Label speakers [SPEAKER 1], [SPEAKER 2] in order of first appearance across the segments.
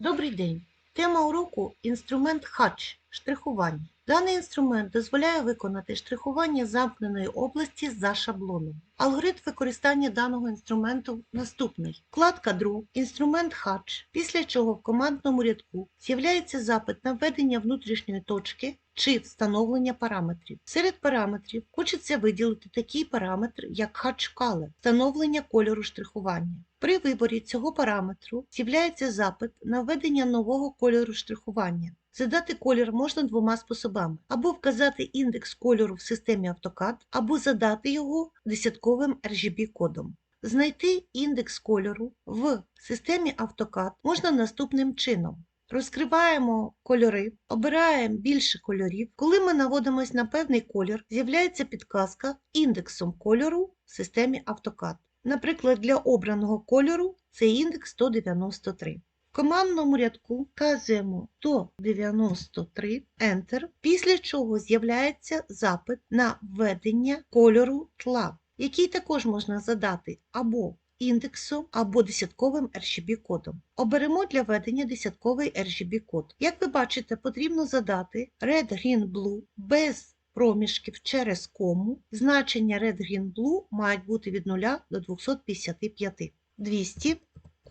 [SPEAKER 1] Добрий день! Тема уроку інструмент хач штрихування. Даний інструмент дозволяє виконати штрихування замкненої області за шаблоном. Алгоритм використання даного інструменту наступний. Вкладка Draw, інструмент хач, після чого в командному рядку з'являється запит на введення внутрішньої точки чи встановлення параметрів. Серед параметрів хочеться виділити такий параметр, як Hatch Color – встановлення кольору штрихування. При виборі цього параметру з'являється запит на введення нового кольору штрихування. Задати колір можна двома способами: або вказати індекс кольору в системі AutoCAD, або задати його десятковим RGB-кодом. Знайти індекс кольору в системі AutoCAD можна наступним чином. Розкриваємо кольори, обираємо більше кольорів. Коли ми наводимось на певний колір, з'являється підказка індексом кольору в системі AutoCAD. Наприклад, для обраного кольору це індекс 193. В командному рядку вказуємо 193 Enter, після чого з'являється запит на введення кольору тла, який також можна задати або індексом, або десятковим RGB-кодом. Оберемо для введення десятковий RGB-код. Як ви бачите, потрібно задати Red Green Blue без проміжків через кому. Значення Red Green Blue мають бути від 0 до 255.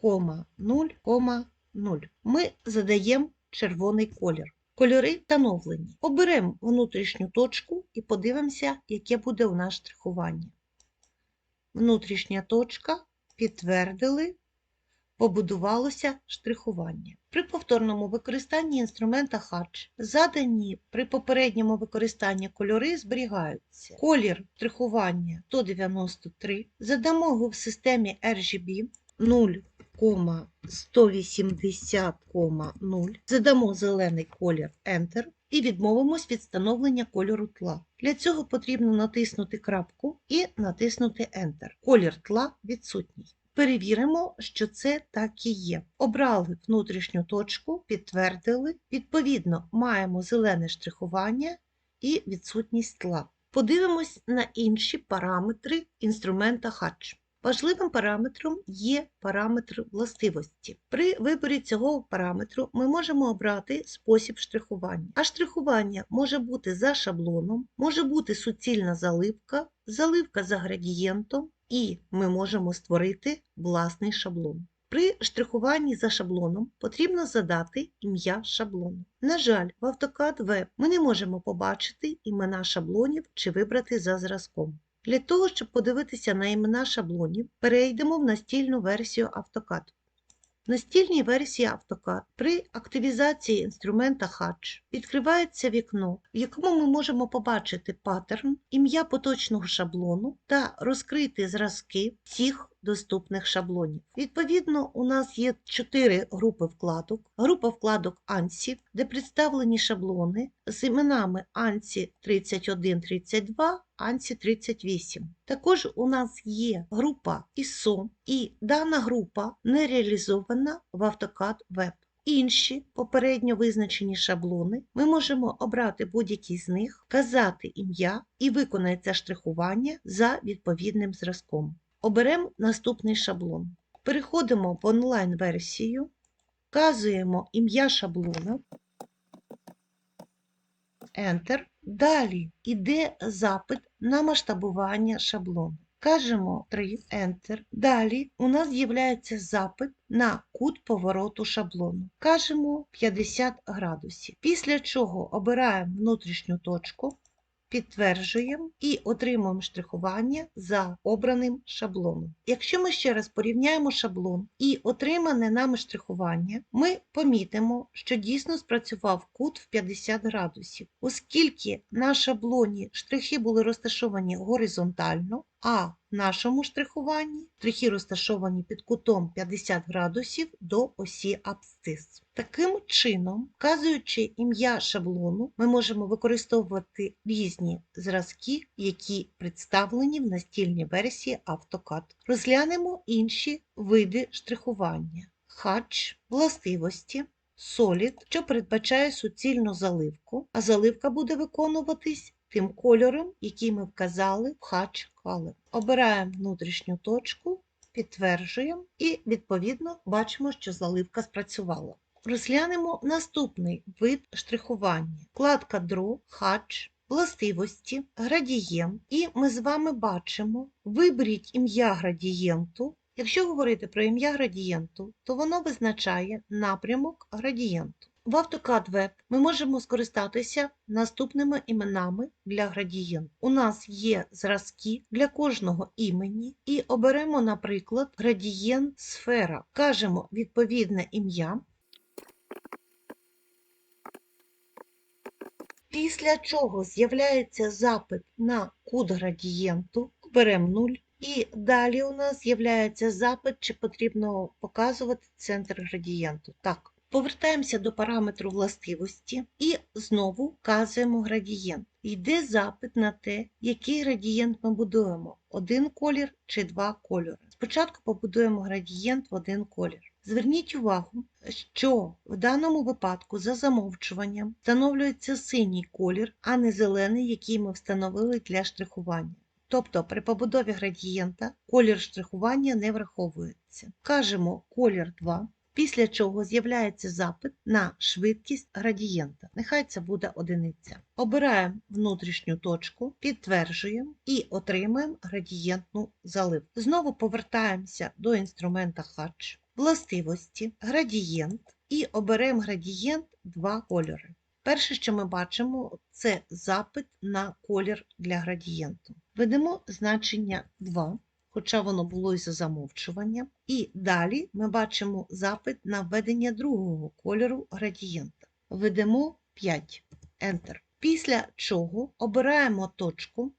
[SPEAKER 1] 200,0,0. Ми задаємо червоний колір. Кольори встановлені. Оберемо внутрішню точку і подивимося, яке буде у нас штрихування. Внутрішня точка підтвердили, побудувалося штрихування. При повторному використанні інструмента Hatch задані при попередньому використанні кольори зберігаються. Колір штрихування 193, задамо його в системі RGB 0,180,0, задамо зелений колір Enter і відмовимось від встановлення кольору тла. Для цього потрібно натиснути крапку і натиснути Enter. Колір тла відсутній. Перевіримо, що це так і є. Обрали внутрішню точку, підтвердили. Відповідно, маємо зелене штрихування і відсутність тла. Подивимось на інші параметри інструмента Hatch. Важливим параметром є параметр властивості. При виборі цього параметру ми можемо обрати спосіб штрихування. А штрихування може бути за шаблоном, може бути суцільна заливка, заливка за градієнтом, і ми можемо створити власний шаблон. При штрихуванні за шаблоном потрібно задати ім'я шаблону. На жаль, в AutoCAD Web ми не можемо побачити імена шаблонів чи вибрати за зразком. Для того, щоб подивитися на імена шаблонів, перейдемо в настільну версію AutoCAD. В настільній версії AutoCAD при активізації інструмента Hatch відкривається вікно, в якому ми можемо побачити паттерн, ім'я поточного шаблону та розкрити зразки всіх доступних шаблонів. Відповідно, у нас є чотири групи вкладок. Група вкладок ANSI, де представлені шаблони з іменами ANSI 3132, ANSI 38. Також у нас є група ISO, і дана група не реалізована в AutoCAD Web. Інші попередньо визначені шаблони ми можемо обрати будь-який з них, вказати ім'я і виконається штрихування за відповідним зразком. Оберемо наступний шаблон. Переходимо в онлайн-версію, вказуємо ім'я шаблона, Enter. Далі йде запит на масштабування шаблону. Кажемо 3 Enter. Далі у нас з'являється запит на кут повороту шаблону. Кажемо 50 градусів. Після чого обираємо внутрішню точку, підтверджуємо і отримуємо штрихування за обраним шаблоном. Якщо ми ще раз порівняємо шаблон і отримане нами штрихування, ми помітимо, що дійсно спрацював кут в 50 градусів, оскільки на шаблоні штрихи були розташовані горизонтально, а в нашому штрихуванні штрихи розташовані під кутом 50 градусів до осі абсцис. Таким чином, вказуючи ім'я шаблону, ми можемо використовувати різні зразки, які представлені в настільній версії AutoCAD. Розглянемо інші види штрихування. Hatch, властивості, Solid, що передбачає суцільну заливку, а заливка буде виконуватись тим кольором, який ми вказали в Hatch Color. Обираємо внутрішню точку, підтверджуємо і, відповідно, бачимо, що заливка спрацювала. Розглянемо наступний вид штрихування. Вкладка Draw, Hatch, властивості, градієнт. І ми з вами бачимо, виберіть ім'я градієнту. Якщо говорити про ім'я градієнту, то воно визначає напрямок градієнту. В AutoCAD Web ми можемо скористатися наступними іменами для градієнту. У нас є зразки для кожного імені і оберемо, наприклад, градієнт сфера. Кажемо відповідне ім'я. Після чого з'являється запит на кут градієнту, беремо 0. І далі у нас з'являється запит, чи потрібно показувати центр градієнту. Так, повертаємося до параметру властивості і знову вказуємо градієнт. Йде запит на те, який градієнт ми будуємо: один колір чи два кольори. Спочатку побудуємо градієнт в один колір. Зверніть увагу, що в даному випадку за замовчуванням встановлюється синій колір, а не зелений, який ми встановили для штрихування. Тобто при побудові градієнта колір штрихування не враховується. Кажемо колір 2, після чого з'являється запит на швидкість градієнта. Нехай це буде одиниця. Обираємо внутрішню точку, підтверджуємо і отримуємо градієнтну заливку. Знову повертаємося до інструмента Hatch, властивості, градієнт і оберемо градієнт 2 кольори. Перше, що ми бачимо, це запит на колір для градієнту. Введемо значення 2, хоча воно було і за замовчуванням. І далі ми бачимо запит на введення другого кольору градієнта. Введемо 5, Enter. Після чого обираємо точку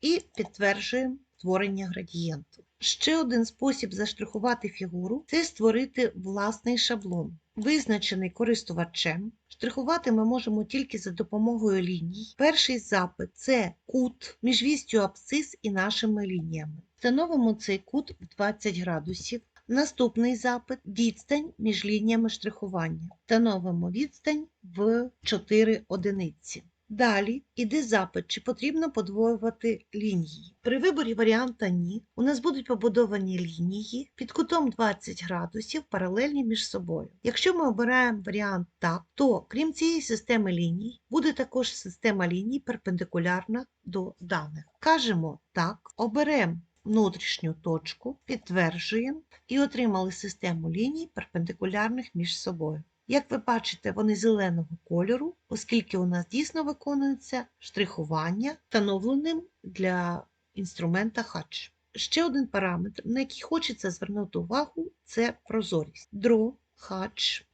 [SPEAKER 1] і підтверджуємо створення градієнту. Ще один спосіб заштрихувати фігуру це створити власний шаблон, визначений користувачем. Штрихувати ми можемо тільки за допомогою ліній. Перший запит це кут між вістю абсцис і нашими лініями. Встановимо цей кут в 20 градусів. Наступний запит відстань між лініями штрихування. Встановимо відстань в 4 одиниці. Далі іде запит, чи потрібно подвоювати лінії. При виборі варіанта ні, у нас будуть побудовані лінії під кутом 20 градусів паралельні між собою. Якщо ми обираємо варіант так, то крім цієї системи ліній, буде також система ліній перпендикулярна до даних. Кажемо так, оберемо внутрішню точку, підтверджуємо і отримали систему ліній перпендикулярних між собою. Як ви бачите, вони зеленого кольору, оскільки у нас дійсно виконується штрихування, встановленим для інструмента Hatch. Ще один параметр, на який хочеться звернути увагу, це прозорість. Draw, Hatch.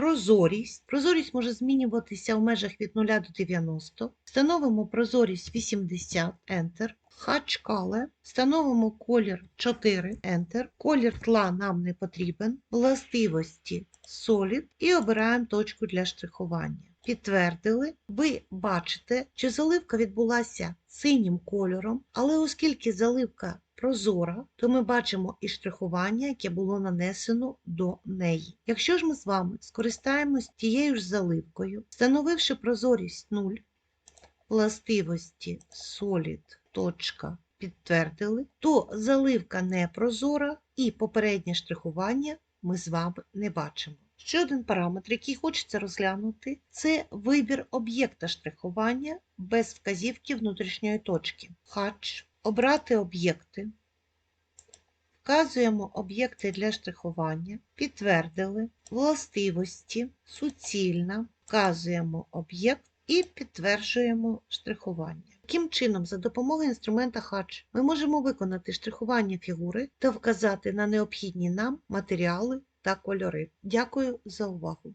[SPEAKER 1] Прозорість. Прозорість може змінюватися в межах від 0 до 90. Встановимо прозорість 80, Enter. Hatch Color. Встановимо колір 4, Enter. Колір тла нам не потрібен. Властивості Solid і обираємо точку для штрихування. Підтвердили, ви бачите, що заливка відбулася синім кольором, але оскільки заливка прозора, то ми бачимо і штрихування, яке було нанесено до неї. Якщо ж ми з вами скористаємось тією ж заливкою, встановивши прозорість 0, властивості Solid, підтвердили, то заливка не прозора і попереднє штрихування ми з вами не бачимо. Ще один параметр, який хочеться розглянути, це вибір об'єкта штрихування без вказівки внутрішньої точки. Hatch, обрати об'єкти. Вказуємо об'єкти для штрихування, підтвердили властивості, суцільна, вказуємо об'єкт і підтверджуємо штрихування. Таким чином, за допомогою інструмента Hatch ми можемо виконати штрихування фігури та вказати на необхідні нам матеріали та кольори. Дякую за увагу!